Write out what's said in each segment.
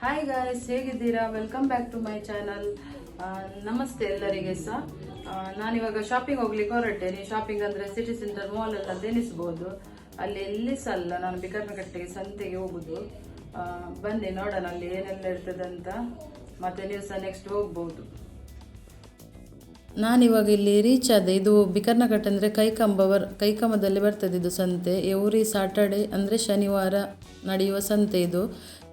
Hi guys ಹೇಗಿದ್ದೀರಾ? Welcome back to my channel ನಮಸ್ತೆ ಎಲ್ಲರಿಗೆ ಸಹ. ನಾನಿವಾಗ ಶಾಪಿಂಗ್ ಹೋಗ್ಲಿಕ್ಕೆ ಹೊರಟೇನೆ. ಶಾಪಿಂಗ್ ಅಂದ್ರೆ ಸಿಟಿ ಸೆಂಟರ್ ಮಾಲ್ ಎಲ್ಲ ತೆನಿಸ್ಬೋದು ಅಲ್ಲಿ ಎಲ್ಲಿ ಸಹ ನಾನು ಬಿಕರ್ಮಕಟ್ಟೆಗೆ ಸಂತೆಗೆ ಹೋಗುದು. ಬನ್ನಿ ನೋಡೋಣ ಅಲ್ಲಿ ಏನೆಲ್ಲ ಇರ್ತದೆ ಅಂತ. ಮತ್ತೆ ನೀವು ಸಹ ನೆಕ್ಸ್ಟ್ ಹೋಗ್ಬೋದು. ನಾನಿವಾಗ ಇಲ್ಲಿ ರೀಚ್ ಆದೆ. ಇದು ಬಿಕರ್ನಘಟ್ಟ ಅಂದರೆ ಕೈಕಂಬ ಬರ್ ಕೈಕಂಬದಲ್ಲಿ ಬರ್ತದೆ ಇದು ಸಂತೆ. ಎವ್ರಿ ಸಾಟರ್ಡೆ ಅಂದರೆ ಶನಿವಾರ ನಡೆಯುವ ಸಂತೆ ಇದು.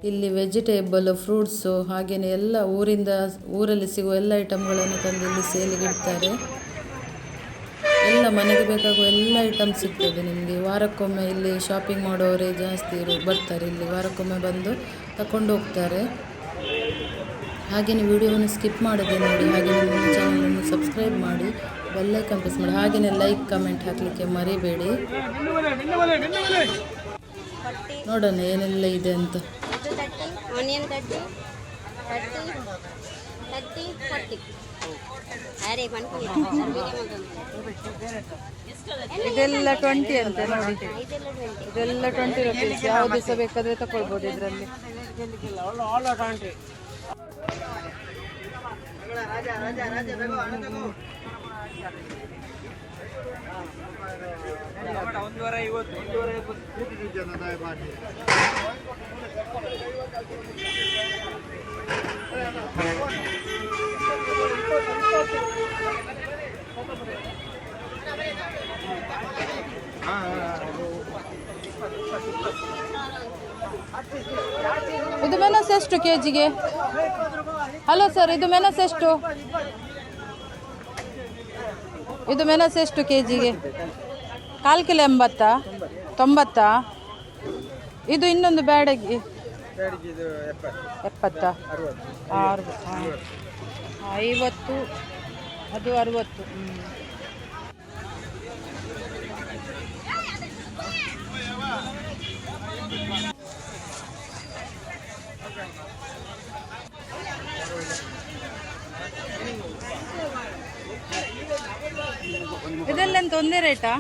ಇಲ್ಲಿ ವೆಜಿಟೇಬಲ್ ಫ್ರೂಟ್ಸು ಹಾಗೆಯೇ ಎಲ್ಲ ಊರಿಂದ, ಊರಲ್ಲಿ ಸಿಗುವ ಎಲ್ಲ ಐಟಮ್ಗಳನ್ನು ತಂದು ಇಲ್ಲಿ ಸೇಲಿಗೆ ಇಡ್ತಾರೆ. ಎಲ್ಲ ಮನೆಗೆ ಬೇಕಾಗುವ ಎಲ್ಲ ಐಟಮ್ ಸಿಗ್ತದೆ ನಿಮಗೆ. ವಾರಕ್ಕೊಮ್ಮೆ ಇಲ್ಲಿ ಶಾಪಿಂಗ್ ಮಾಡೋರೇ ಜಾಸ್ತಿ ಇರು, ಬರ್ತಾರೆ ಇಲ್ಲಿ. ವಾರಕ್ಕೊಮ್ಮೆ ಬಂದು ತಗೊಂಡು ಹೋಗ್ತಾರೆ. ಹಾಗೆಯೇ ವಿಡಿಯೋವನ್ನು ಸ್ಕಿಪ್ ಮಾಡದೆ ನೋಡಿ ಹಾಗೆ ನಮ್ಮ ಚಾನಲನ್ನು ಸಬ್ಸ್ಕ್ರೈಬ್ ಮಾಡಿ ಬೆಲ್ಲೈಕನ್ ಪ್ರೆಸ್ ಮಾಡಿ ಹಾಗೆಯೇ ಲೈಕ್ ಕಮೆಂಟ್ ಹಾಕಲಿಕ್ಕೆ ಮರಿಬೇಡಿ. ನೋಡೋಣ ಏನೆಲ್ಲ ಇದೆ ಅಂತ. ಆನಿಯನ್ ಅರೆ ಇದೆಲ್ಲ ಟ್ವೆಂಟಿ ಅಂತ ನೋಡಿ ಇದೆಲ್ಲ ಟ್ವೆಂಟಿ ಇದೆಲ್ಲ ಟ್ವೆಂಟಿ ರುಪೀಸ್ ಯಾವ ದಿವಸ ಬೇಕಾದರೆ ತಗೊಳ್ಬೋದು ಇದರಲ್ಲಿ. રાજા રાજા રાજા ભેગો આણંદ ભેગો ಒಂದೂವರೆ ಐವತ್ತು ಒಂದೂವರೆ ಐವತ್ತು ಜನ ದಯಮಾಡಿ ಹಾಂ ಹಾಂ ಇದು ಮೆಣಸು ಎಷ್ಟು ಕೆ ಜಿಗೆ ಹಲೋ ಸರ್, ಇದು ಮೆಣಸು ಎಷ್ಟು? ಇದು ಮೆಣಸು ಎಷ್ಟು ಕೆ ಜಿಗೆ ಕಾಲು ಕಿಲೋ ಎಂಬತ್ತ? ತೊಂಬತ್ತಾ? ಇದು ಇನ್ನೊಂದು ಬ್ಯಾಡಗಿ. ಎಪ್ಪತ್ತ? ಆರು. ಐವತ್ತು, ಅದು ಅರುವತ್ತು ಹ್ಞೂ ಒಂದೇ ರೇಟಾ?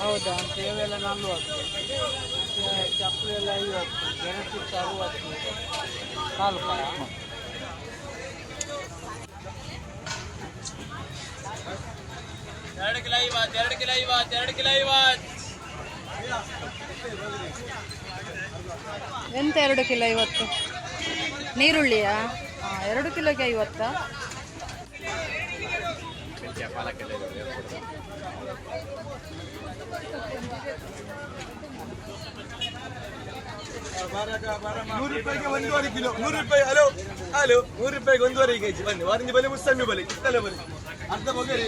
ಹೌದಾ? ಸೇವೆಲ್ಲ ನಲ್ವತ್ತು ಚಪ್ಪಲಿ ಎಲ್ಲ ಐವತ್ತು ಕಾಲು ಪರ ಎರಡು ಕಿಲೋ ಐವತ್ತು ಎರಡು ಕಿಲೋ ಐವತ್ತು ಎರಡು ಕಿಲೋ ಐವತ್ತು ಎಂತ ಎರಡು ಕಿಲೋ ಐವತ್ತು? ನೀರುಳ್ಳಿಯಾ? ಎರಡು ಕಿಲೋಗೆ ಐವತ್ತಾ? ನೂರು ರೂಪಾಯಿಗೆ ಒಂದೂವರೆ ಕಿಲೋ ನೂರು ರೂಪಾಯಿ ಹಲೋ ಹಲೋ ನೂರು ರೂಪಾಯಿಗೆ ಒಂದೂವರೆ ಕೆಜಿ ಬನ್ನಿ ವಾರಂಜಿ ಬಲಿ ಮುಸ್ಸಂಬಿ ಬಲಿ ಕಿತ್ತಲೆ ಬಲಿ ಅರ್ಧ ಬಗೆರಿ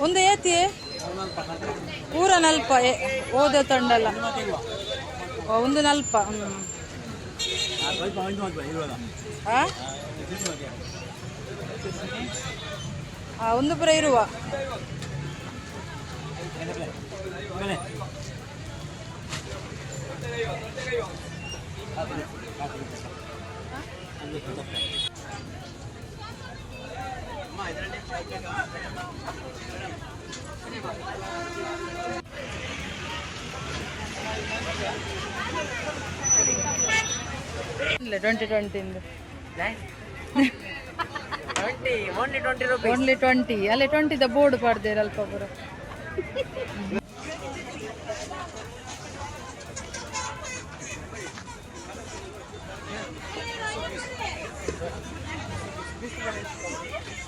ಒಂದು ಏತಿ? ಪೂರ ನಲ್ಪ ಓದ ತಂಡಲ್ಲ. ಒಂದು ನಲ್ಪ ಹ್ಞೂ? ಆ, ಒಂದು ಪುರ ಇರುವ. ಇಲ್ಲ ಟ್ವೆಂಟಿ ಟ್ವೆಂಟಿಂದು ಓನ್ಲಿ ಟ್ವೆಂಟಿ ಅಲ್ಲೇ ಟ್ವೆಂಟಿದ ಬೋರ್ಡ್ ಪಾಡ್ದೇರ ಅಲ್ಪ ಪೂರ ಬೀನ್ಸ್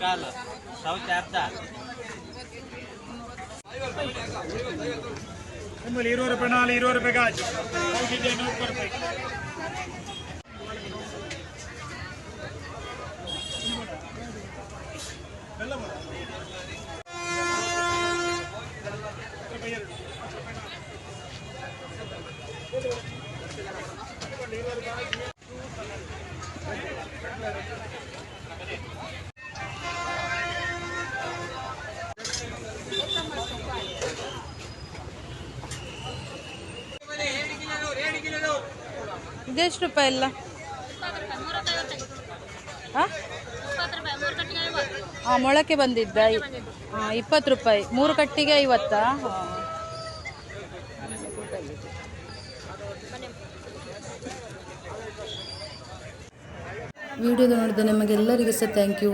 ಕಾಲು ಸೌತೆ ಅರ್ಧ ನಿಮ್ಮಲ್ಲಿ ಇರುವವರು ರೂಪಾಯಿ ನಾಳೆ ಇರುವವರು ರೂಪಾಯಿ ಗಾಜು ಹೋಗಿದ್ದೆ ನೂರು ರೂಪಾಯಿ ಇದೆಷ್ಟು ರೂಪಾಯಿ ಎಲ್ಲ? ಹಾಂ? ಮೊಳಕೆ ಬಂದಿದ್ದ. ಇಪ್ಪತ್ತು ರೂಪಾಯಿ. ಮೂರು ಕಟ್ಟಿಗೆ ಐವತ್ತಾ? ವಿಡಿಯೋ ನೋಡಿದ ನಿಮಗೆಲ್ಲರಿಗೂ ಸಹ ಥ್ಯಾಂಕ್ ಯು.